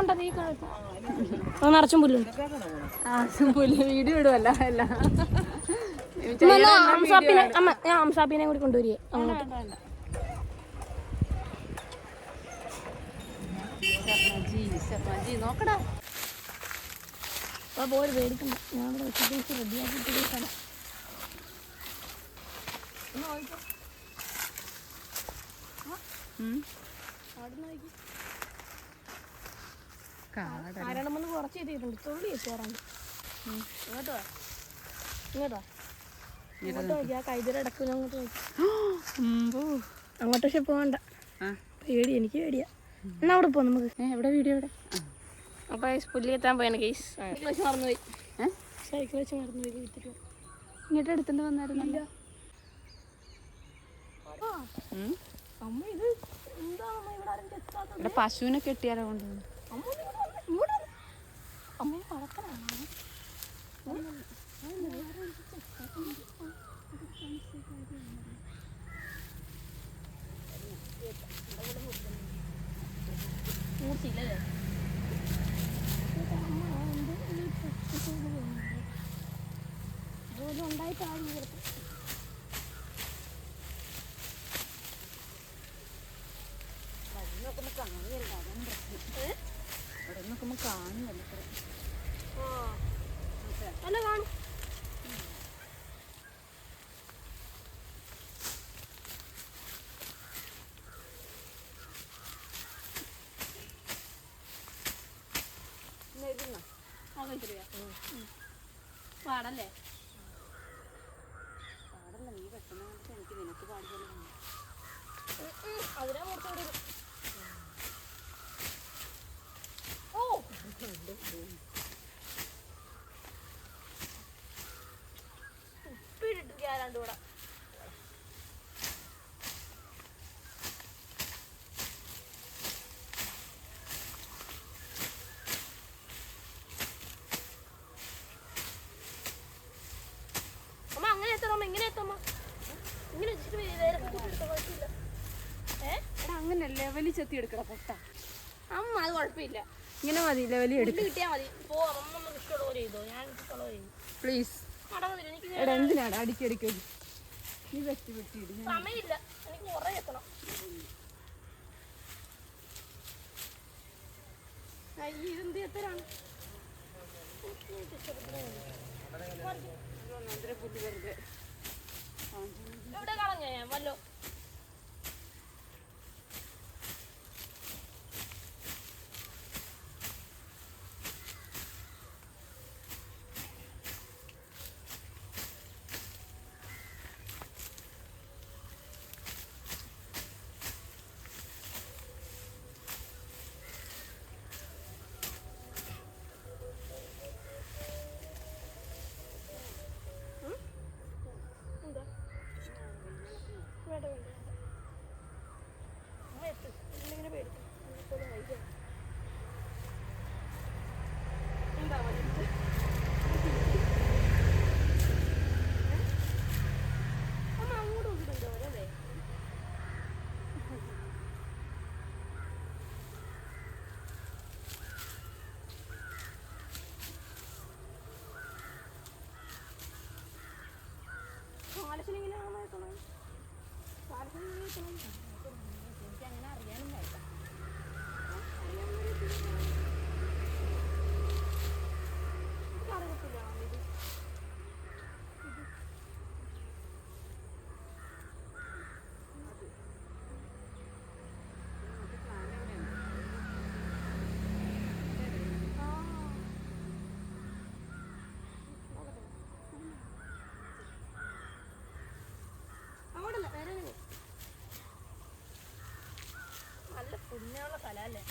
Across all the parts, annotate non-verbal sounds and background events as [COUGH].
കണ്ടത് ഈ കാലത്ത് നിറച്ചും പുല്ലുണ്ട് പുല്ല് വീഡിയോ ഇടുവല്ല അല്ല. അംസാപ്പിനെ കൂടി കൊണ്ടുവരിക അങ്ങോട്ട്. ഞാൻ റെഡിയാക്കിയിട്ട് വെക്കണം കാട. ആരാണ് കുറച്ച് എത്തിയിട്ടുണ്ട് തുള്ളി എത്തിയാറാണ് ഇങ്ങോട്ട് വാ. ഇങ്ങോട്ട് വാ. ഇങ്ങോട്ട് നോക്കി. ആ കൈതര അടക്കൂല അങ്ങോട്ട് നോക്കി. [GASPS] അങ്ങോട്ട് പക്ഷെ പോകണ്ട പേടി എനിക്ക് പേടിയാ. എന്നാ അവിടെ പോ നമുക്ക്. എവിടെ വീഡിയോ എവിടെ അപ്പൊ പുല്ലി എത്താൻ പോയാണ് കേസ് സൈക്കിൾ വെച്ച് മറന്നുപോയി? സൈക്കിൾ വെച്ച് മറന്നുപോയി വീട്ടിൽ ഇങ്ങോട്ട് എടുത്തിട്ട് വന്നായിരുന്നല്ലോ. അമ്മ ഇത് ഇവിടെ പശുവിനെ കെട്ടിയാലോ കൊണ്ടുവന്നു അമ്മ ഒന്ന് ഇങ്ങോട്ട് വന്നേ, ഇങ്ങോട്ട് വന്നേ. അമ്മയെ വളർത്തണോ മൂർച്ചയില്ലല്ലേ ഇതുപോലെ ഉണ്ടായിട്ടാണ് ഇവിടുത്തെ പാടല്ലേ? പാടല്ല നീ പെട്ടെന്ന് കണ്ടിട്ട് എനിക്ക് നിനക്ക് പാടില്ല അതിനാ മൂർത്തോട് ഓ! ഉപ്പിട്ടിട്ട് ഞാൻ രണ്ടുകൂടെ അമ്മ അങ്ങനെ എത്തണം അമ്മ ഇങ്ങനെ എത്തമ്മ ഇങ്ങനെ വെച്ചിട്ട് വേറെ കുത്തിയെടുത്ത കുഴപ്പമില്ല ഏ എടാ അങ്ങനെ ലെവലിൽ ചെത്തി എടുക്കട പൊട്ട. അമ്മ അത് കുഴപ്പമില്ല. ഇങ്ങനെ മതി ലെവലിൽ എടുക്കും. കിട്ടിയാൽ മതി. പോ അമ്മ നമുക്ക് ഇഷ്ടമുള്ള പോലെ ചെയ്തോ. ഞാൻ ഇഷ്ടമുള്ള പോലെ ചെയ്തു പ്ലീസ് എടാ എന്തിനാണ് അടിക്കടിക്ക് നീ വെട്ടി വെട്ടിയിട് സമയമില്ല. എനിക്ക് കുറേ എത്തണം. ഇതെന്ത് എത്തരാണ് എവിടെ കളഞ്ഞ? ഞാൻ വല്ലോ. Bye. Bye. Bye. അല്ലേ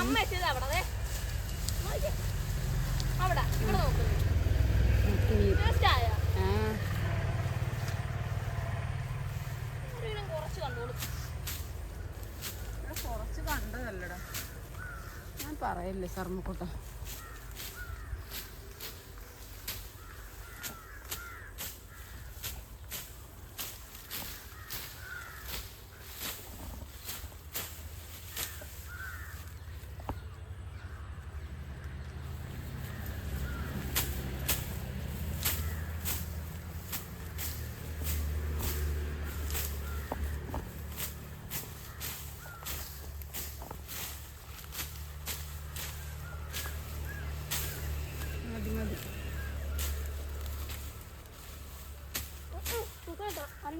അമ്മ എത്തിയത് അവിടെ ദേ. അവിടെ ഇവിടെ നോക്കുന്നു കുറച്ച് കണ്ടതല്ലടാ. ഞാൻ പറയല്ലേ സർമ്മക്കുട്ട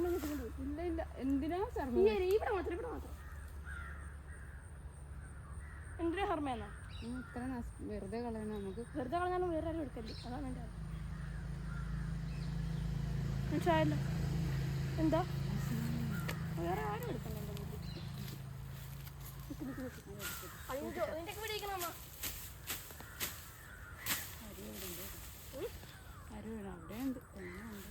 അറിയുമ്പോൾ കിട്ടുന്നുണ്ട് ഇല്ല ഇല്ല. എന്തിനാ ചർമ്മം? ഇവിടെ മാത്രം ഇവിടെ മാത്രം. എന്തിനാ ഹർമ്മയെന്നാ ഇത്ര വെറുതെ കളയണ നമുക്ക്. വെറുതെ കളഞ്ഞാലും വേറെ ആരും എടുക്കല്ലേ അതാണ് എന്റെ മനസ്സിലായല്ലോ എന്താ? വേറെ ആരും എടുക്കണ്ട എന്റെ. നിക്ക് നിക്ക് നിക്ക്. അതിന്റെ അതിന്റെ ഒക്കെ പിടിക്കണം അമ്മ ഉം? അരി വേണം അവിടെ ഉണ്ട് തെങ്ങ് ഉണ്ട്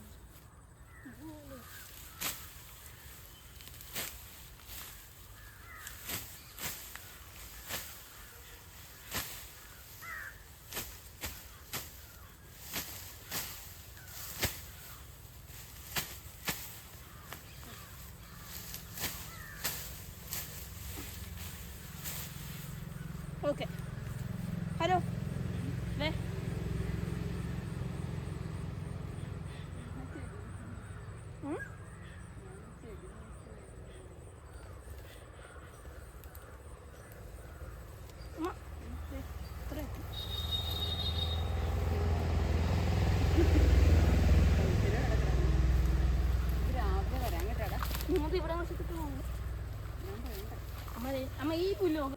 ഓക്കെ. ഹലോ. വേ നിങ്ങൾക്ക് ഇവിടെ വശത്തിട്ട് പോകുന്നു അമ്മ ഈ പുല്ല് നോക്ക്.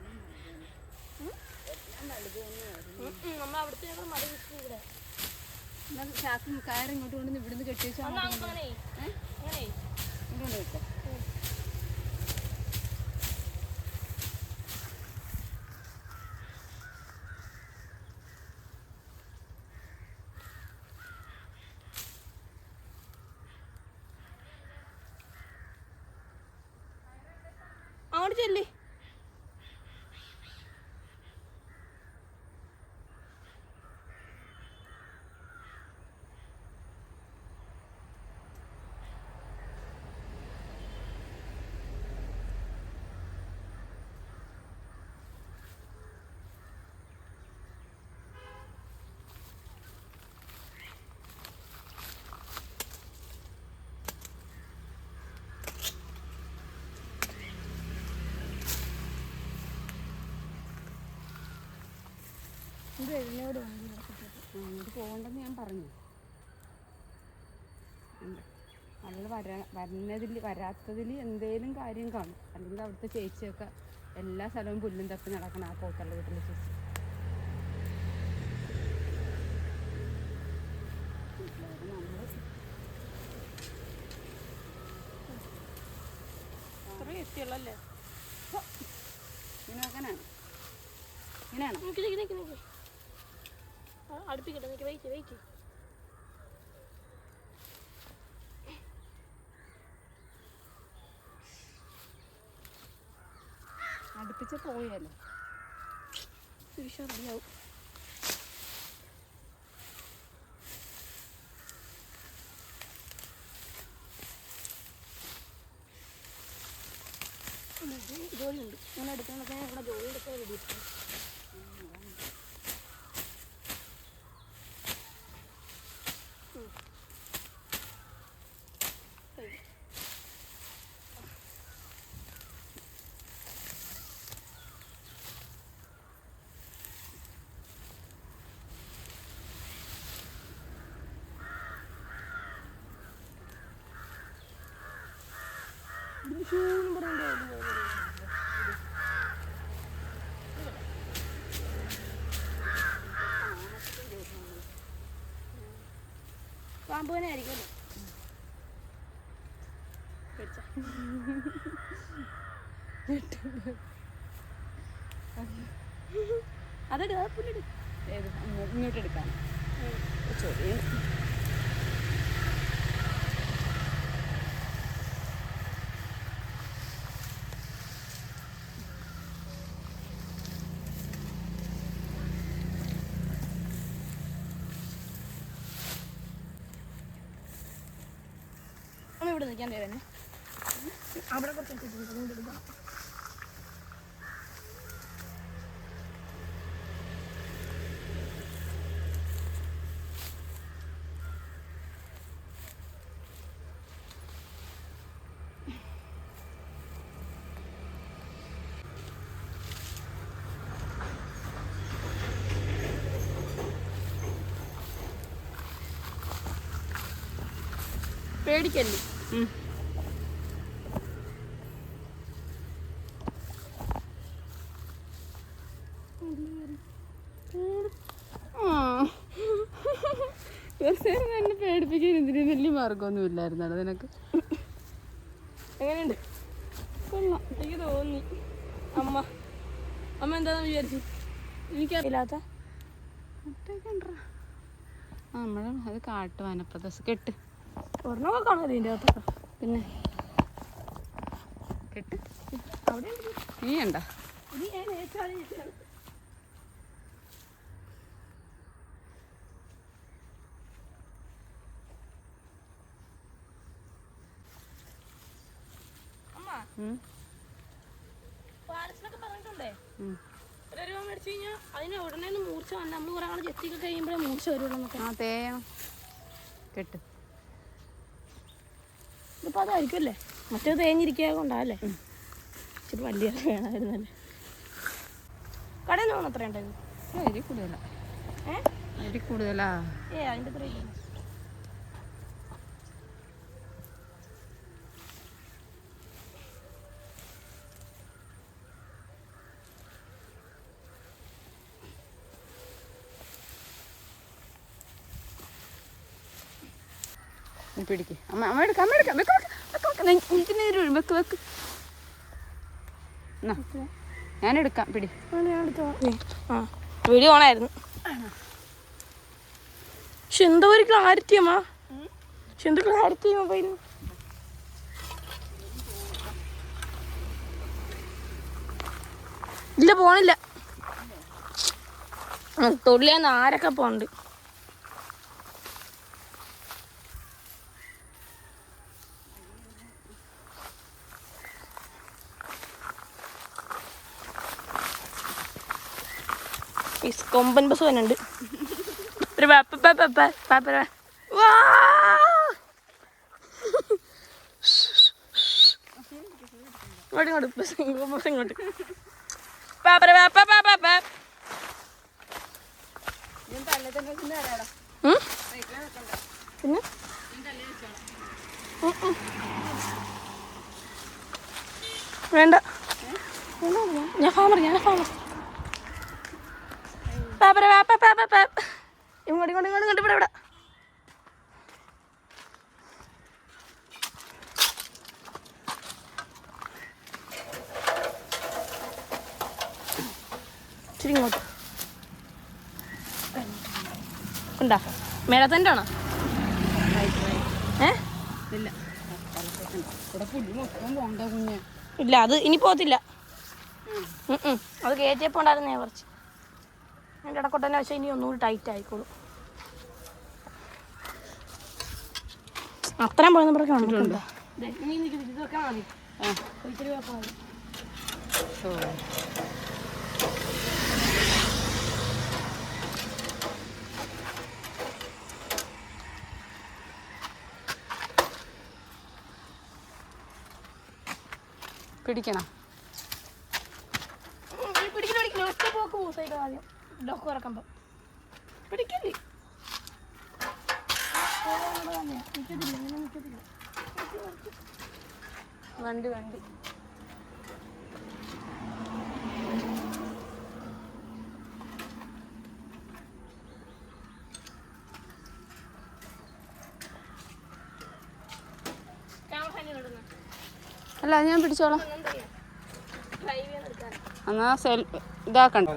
ചാക്ക് കയറി ഇങ്ങോട്ട് കൊണ്ടുവന്ന് ഇവിടുന്ന് കെട്ടി വെച്ചാൽ ഇങ്ങോട്ട് വെക്കാം. അങ്ങോട്ട് ചെല്ലി. എഴുന്നോട് അങ്ങോട്ട് പോകണ്ടെന്ന് ഞാൻ പറഞ്ഞു. അവൾ വരാ വരുന്നതിൽ വരാത്തതിൽ എന്തേലും കാര്യം കാണും. അല്ലെങ്കിൽ അവിടുത്തെ ചേച്ചിയൊക്കെ എല്ലാ സ്ഥലവും പുല്ലും തപ്പി നടക്കണം ആ പോത്തള്ള വീട്ടിലെ ചേച്ചി. എത്തിയുള്ളല്ലേ? ഇങ്ങനെ ആക്കാനാണ് ഇങ്ങനെയാണോ നിക്ക് നിക്ക് നിക്ക് നിക്ക് ആ, അടുപ്പിക്കട്ടെ നിക്ക് വെയിറ്റ് വെയിറ്റ്. അടുപ്പിച്ച് പോയല്ലോ. റെഡിയാവും ജോലിയുണ്ട്. ഞാൻ എടുക്കാനൊക്കെ ഇവിടെ ജോലി എടുക്കാൻ റെഡി പാമ്പ് തന്നെ ആയിരിക്കുമല്ലോ? അതെടുക്ക പുല്ലെടു ഏത് ഇവിടെ നിൽക്കാൻ തന്നെ അവിടെ കുറച്ച് അതുകൊണ്ട് പേടിക്കല്ലേ? കുറച്ച് നേരം എന്നെ പേടിപ്പിക്കാൻ ഇതിന് വലിയ മാർഗമൊന്നും ഇല്ലായിരുന്നല്ലോ നിനക്ക് എങ്ങനെയുണ്ട്? കൊള്ളാം. എനിക്ക് തോന്നി. അമ്മ. അമ്മ എന്താന്ന് വിചാരിച്ചു? എനിക്കറിയില്ലാത്ത ആ നമ്മൾ അത് കാട്ടു വനപ്രദേശം കെട്ട്. ഒരെണ്ണമൊക്കെ കാണുമല്ലോ ഇതിന്റെ അകത്തൊക്കെ. പിന്നെ? കെട്ട്. അവിടെ നീ ഉണ്ടാ. ഇനി ഞാൻ ഏറ്റവും അമ്മ. മൂർച്ച വന്ന നമ്മൾ കുറെ നാൾ ചെത്തിയൊക്കെ കഴിയുമ്പോഴേ മൂർച്ച വരുള്ളൂ കെട്ട്. ഇതിപ്പോൾ അതായിരിക്കും അല്ലേ മറ്റേ തേഞ്ഞിരിക്കുക കൊണ്ടാല്ലേ ഇച്ചിരി വലിയ വേണമായിരുന്നല്ലേ? കടയിൽ നിന്ന് അത്ര ഉണ്ടായിരുന്നു കൂടുതലാ. ഏ? എരി കൂടുതലാ. ഏ അതിന്റെ അത്ര പിടിക്ക്. അമ്മ അമ്മ എടുക്കാം അമ്മ എടുക്കാം വെക്ക് വെക്ക് വെക്ക് നീര് വീഴും. വെക്ക് വെക്ക്. എന്നാ ഞാൻ എടുക്കാം പിടി. ആ വീഡിയോ ഓണായിരുന്നു. പക്ഷെ എന്തോ ഒരു ക്ലാരിറ്റി അമ്മ. പക്ഷെ എന്ത് ക്ലാരിറ്റി മൊബൈലിന് ഇല്ല പോണില്ല. തൊഴിലാന്ന് ആരൊക്കെ പോണ്ട് കൊമ്പൻ ബസ് വന്നുണ്ട് ഒരു പാപ്പ പാപ്പ പാപ്പ വാ ഇങ്ങോട്ട് ഇങ്ങോട്ട് ബസ് ഇങ്ങോട്ട്. ബസ് ഇങ്ങോട്ട് പാപ്പര പാപ്പ പാപ്പ പാപ്പ പിന്നെ. വേണ്ട. ഞാൻ ഫാമർ ഞാൻ ഫാമർ പാപ്പര പാപ്പ പാപ്പ പാപ്പ ഇങ്ങോട്ട് ഇങ്ങോട്ട് ഇങ്ങോട്ട് ഇങ്ങോട്ട് ഇല്ല അത് ഇനി ഉം. അത് കയറ്റിയപ്പോൾ ഉണ്ടായിരുന്നേ കുറച്ച്. എന്റെ ഇടക്കൊട്ടനെ പക്ഷേ ഇനി ഒന്നുകൂടി ടൈറ്റ് ആയിക്കോളും. അത്രയും പോയെന്ന് പറഞ്ഞാൽ കണ്ടിട്ടുണ്ട് പിടിക്കണം? ഉം, പിടിക്കില്ല പിടിക്കില്ല ഒറ്റ പോക്ക് പോകും സൈഡ് ആദ്യം ഡോക്ക് ഇറക്കുമ്പോൾ പിടിക്കല്ലേ? വണ്ടി വണ്ടി. അല്ല ഞാൻ പിടിച്ചോളാം. എന്നാ സെൽ ഇതാക്കണ്ട.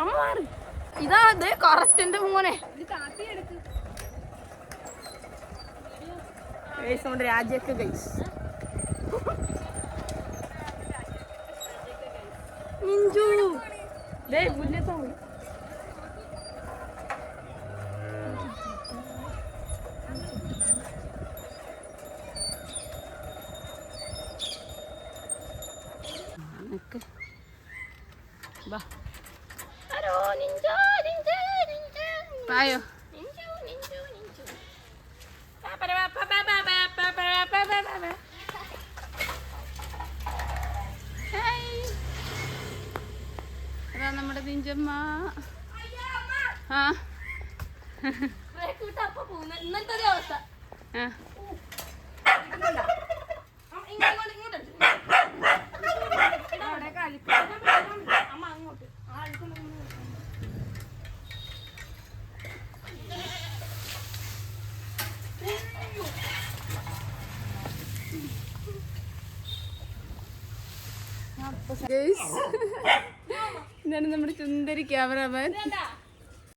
അമ്മ മാറി. ഇതാ ഇത് കറക്റ്റ് മോനെ. നമ്മുടെ രാജ്യൊക്കെ ഗൈസ് മിഞ്ചു. ദേ മുന്നേത്താ tayo. Ninja, ninja, ninja. Hi. അതാ നമ്മുടെ നിഞ്ചമ്മ ആ ഇന്നത്തെ അവസ്ഥ ആ ഇങ്ങോട്ട് ഇങ്ങോട്ട് [LAUGHS] ഇതാണ് നമ്മുടെ സുന്ദരി ക്യാമറമാൻ?